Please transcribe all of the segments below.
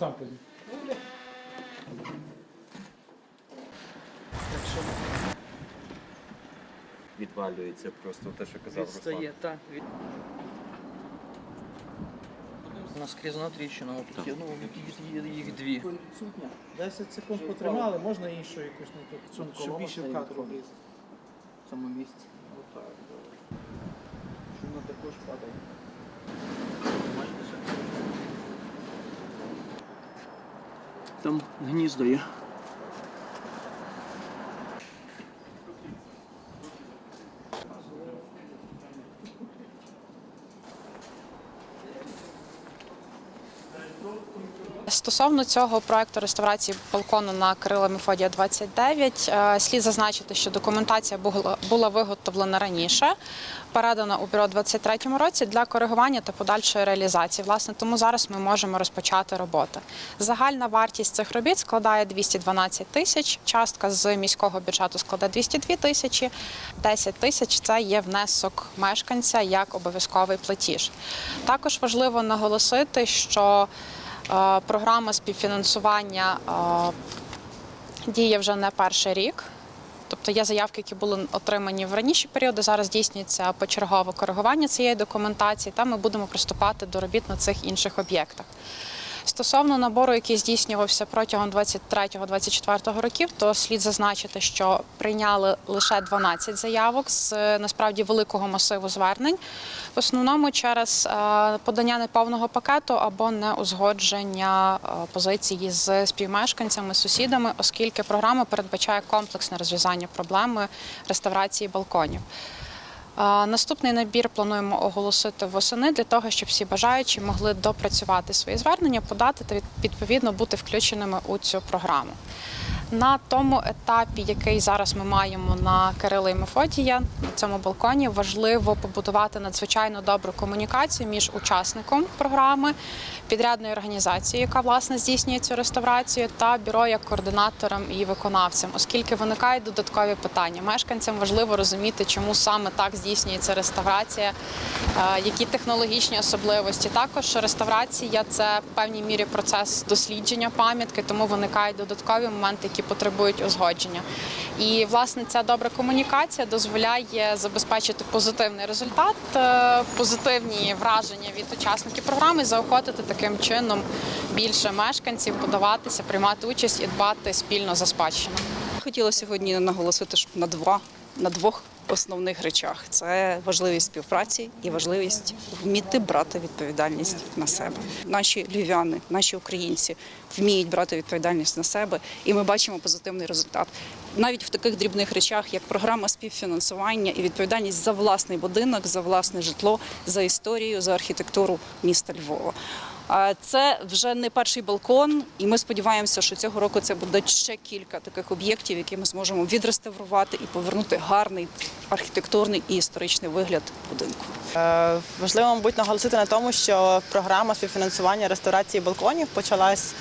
Там тоді. Відвалюється просто те, що казав Руслан. Відстає, так. Від... Наскрізна тріщина, от є, ну, їх, їх дві. Відсутня. 10 секунд потримали, можна іншу якусь не тут, щоб більше в кадр влізти. В цьому місці. Отак, добре. Шумно також падає. Там гніздо є. Стосовно цього проекту реставрації балкону на Кирила Мефодія 29, е, слід зазначити, що документація була, виготовлена раніше, передана у бюро 23 році для коригування та подальшої реалізації. Власне, тому зараз ми можемо розпочати роботи. Загальна вартість цих робіт складає 212 тисяч. Частка з міського бюджету складе 202 тисячі. 10 тисяч це є внесок мешканця як обов'язковий платіж. Також важливо наголосити, що Програма співфінансування е, діє вже не перший рік. Тобто є заявки, які були отримані в раніші періоди. Зараз здійснюється почергове коригування цієї документації, та ми будемо приступати до робіт на цих інших об'єктах. Стосовно набору, який здійснювався протягом 23-24 років, то слід зазначити, що прийняли лише 12 заявок з е, насправді великого масиву звернень, в основному через е, подання неповного пакету або неузгодження е, позиції з співмешканцями, сусідами, оскільки програма передбачає комплексне розв'язання проблеми реставрації балконів. Наступний набір плануємо оголосити восени для того, щоб всі бажаючі могли допрацювати свої звернення, подати та відповідно бути включеними у цю програму. На тому етапі, який зараз ми маємо на Кирила і Мефодія, на цьому балконі важливо побудувати надзвичайно добру комунікацію між учасником програми, підрядною організацією, яка власне здійснює цю реставрацію, та бюро як координатором і виконавцем, оскільки виникають додаткові питання. Мешканцям важливо розуміти, чому саме так здійснюється реставрація, які технологічні особливості. Також реставрація це в певній мірі процес дослідження пам'ятки, тому виникають додаткові моменти, які потребують узгодження. І власне ця добра комунікація дозволяє забезпечити позитивний результат, е, позитивні враження від учасників програми, заохотити таким чином більше мешканців подаватися, приймати участь і дбати спільно за спадщину. Хотіла сьогодні наголосити ж на два на двох основних речах: це важливість співпраці і важливість вміти брати відповідальність на себе. Наші львів'яни, наші українці вміють брати відповідальність на себе, і ми бачимо позитивний результат. Навіть в таких дрібних речах, як програма співфінансування і відповідальність за власний будинок, за власне житло, за історію, за архітектуру міста Львова. Це вже не перший балкон, і ми сподіваємося, що цього року це буде ще кілька таких об'єктів, які ми зможемо відреставрувати і повернути гарний архітектурний і історичний вигляд будинку. Е, Важливо, мабуть, наголосити на тому, що програма співфінансування реставрації балконів почалась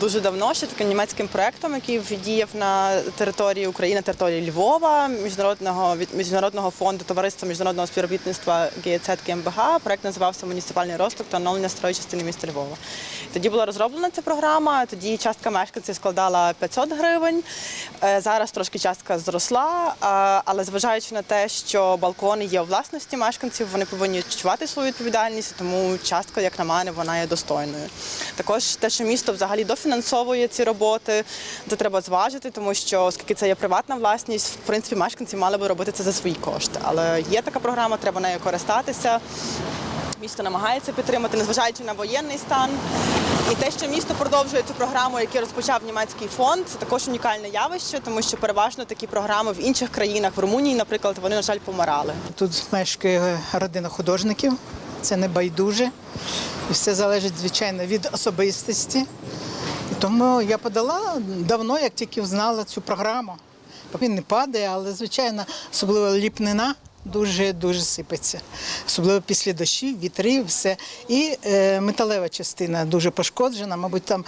дуже давно, ще таким німецьким проектом, який діяв на території України, території Львова, міжнародного міжнародного фонду товариства міжнародного співробітництва ГІЦ КМБГ. Проект називався Муніципальний розвиток та оновлення старої частини міста Львова. Тоді була розроблена ця програма. Тоді частка мешканців складала 500 гривень. Е, Зараз трошки частка зросла, але зважаючи на те, що балкони є у власності мешканців, вони повинні відчувати свою відповідальність, тому частка, як на мене, вона є достойною. Також те, що місто взагалі дофінансовує ці роботи, це треба зважити, тому що оскільки це є приватна власність, в принципі, мешканці мали би робити це за свої кошти. Але є така програма, треба нею користатися. Місто намагається підтримати, незважаючи на воєнний стан. І те, що місто продовжує цю програму, яку розпочав німецький фонд, це також унікальне явище, тому що переважно такі програми в інших країнах, в Румунії, наприклад, вони, на жаль, помирали. Тут мешкає родина художників, це не байдуже. І все залежить, звичайно, від особистості. І тому я подала давно, як тільки знала цю програму. Він не падає, але, звичайно, особливо ліпнина дуже-дуже сипеться. Особливо після дощів, вітрів, все. І е, металева частина дуже пошкоджена. Мабуть, там,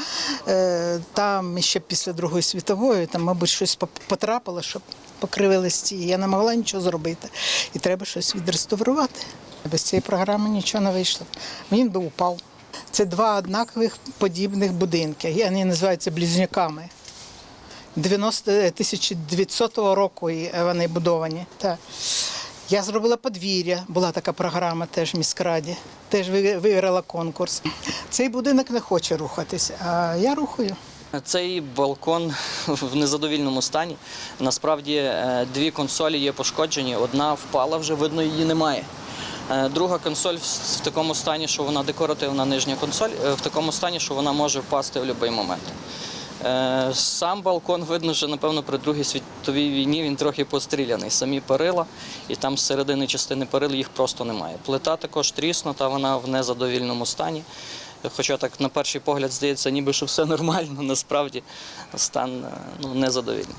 е, там ще після Другої світової, там, мабуть, щось потрапило, щоб покрили листі. Я не могла нічого зробити. І треба щось відреставрувати. Без цієї програми нічого не вийшло. Він би упав. Це два однакових подібних будинки. Вони називаються близнюками. 90 1900 року вони будовані. Я зробила подвір'я, була така програма теж в міськраді, теж виграла конкурс. Цей будинок не хоче рухатися, а я рухаю. Цей балкон в незадовільному стані. Насправді е, дві консолі є пошкоджені, одна впала, вже видно, її немає. Е, Друга консоль в такому стані, що вона декоративна нижня консоль, е, в такому стані, що вона може впасти в будь-який момент. Е, Сам балкон видно, що напевно при Другій світовій війні він трохи постріляний. Самі перила, і там з середини частини перил їх просто немає. Плита також тріснута, вона в незадовільному стані. Хоча так на перший погляд здається, ніби що все нормально, насправді стан ну, незадовільний.